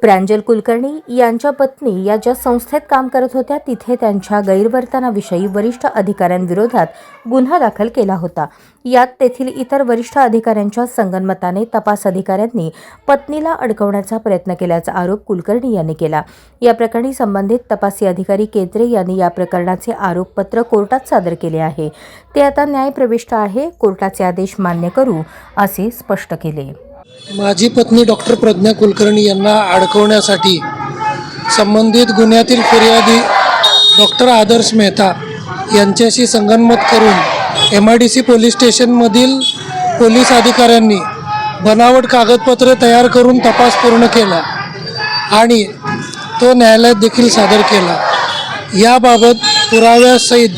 प्रांजल कुलकर्णी यांच्या पत्नी या ज्या संस्थेत काम करत होत्या तिथे त्यांच्या गैरवर्तनाविषयी वरिष्ठ अधिकाऱ्यांविरोधात गुन्हा दाखल केला होता. यात तेथील इतर वरिष्ठ अधिकाऱ्यांच्या संगनमताने तपास अधिकाऱ्यांनी पत्नीला अडकवण्याचा प्रयत्न केल्याचा आरोप कुलकर्णी यांनी केला. या प्रकरणी संबंधित तपासी अधिकारी केंद्रे यांनी या प्रकरणाचे आरोपपत्र कोर्टात सादर केले आहे. ते आता न्यायप्रविष्ट आहे. कोर्टाचे आदेश मान्य करू असे स्पष्ट केले. माझी पत्नी डॉक्टर प्रज्ञा कुलकर्णी यांना अडकवण्यासाठी संबंधित गुन्ह्यातील फिर्यादी डॉक्टर आदर्श मेहता यांच्याशी संगनमत करून M I D C police स्टेशनमधील police अधिकाऱ्यांनी बनावट कागदपत्रे तयार करून तपास पूर्ण केला आणि तो न्यायालयात देखील सादर केला. याबाबत पुराव्यासहित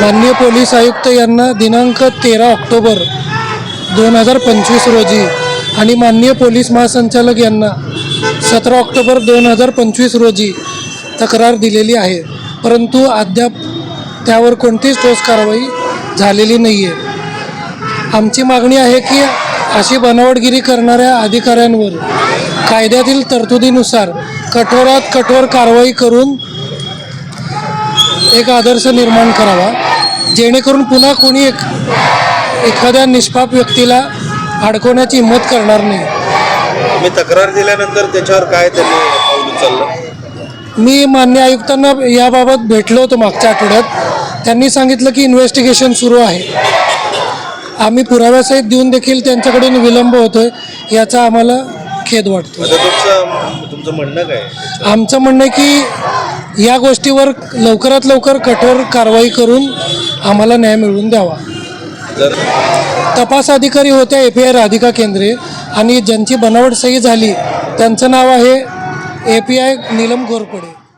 माननीय पोलीस आयुक्त यांना दिनांक तेरा ऑक्टोबर दोन हजार पंचवीस रोजी आणि माननीय पोलीस महासंचालक यांना सतरा ऑक्टोबर दोन हजार पंचवीस रोजी तक्रार दिलेली आहे. परंतु अद्याप त्यावर कोणतीच ठोस कारवाई झालेली नाही आहे आमची मागणी आहे की अशी बनावटगिरी करणाऱ्या अधिकाऱ्यांवर कायद्यातील तरतुदीनुसार कठोरात कठोर कारवाई करून एक आदर्श निर्माण करावा जेणेकरून पुन्हा कोणी एक एखाद्या निष्पाप व्यक्तीला अडकवण्याची हिंमत करणार नाही. तुम्ही तक्रार दिल्यानंतर त्याच्यावर काय त्यांनी पाऊल उचललं? मी मान्य आयुक्तांना याबाबत भेटलो होतो मागच्या आठवड्यात. त्यांनी सांगितलं की इन्व्हेस्टिगेशन सुरू आहे. आम्ही पुराव्यासहित देऊन देखील त्यांच्याकडून विलंब होतोय याचा आम्हाला खेद वाटतो तुमचं म्हणणं काय? आमचं म्हणणं की या गोष्टीवर लवकरात लवकर कठोर कारवाई करून आम्हाला न्याय मिळवून द्यावा. तपास अधिकारी होत्या ए पी आय राधिका केंद्रे आणि ज्यांची बनावट सही झाली त्यांचं नाव आहे A P I Neelam Ghorpade.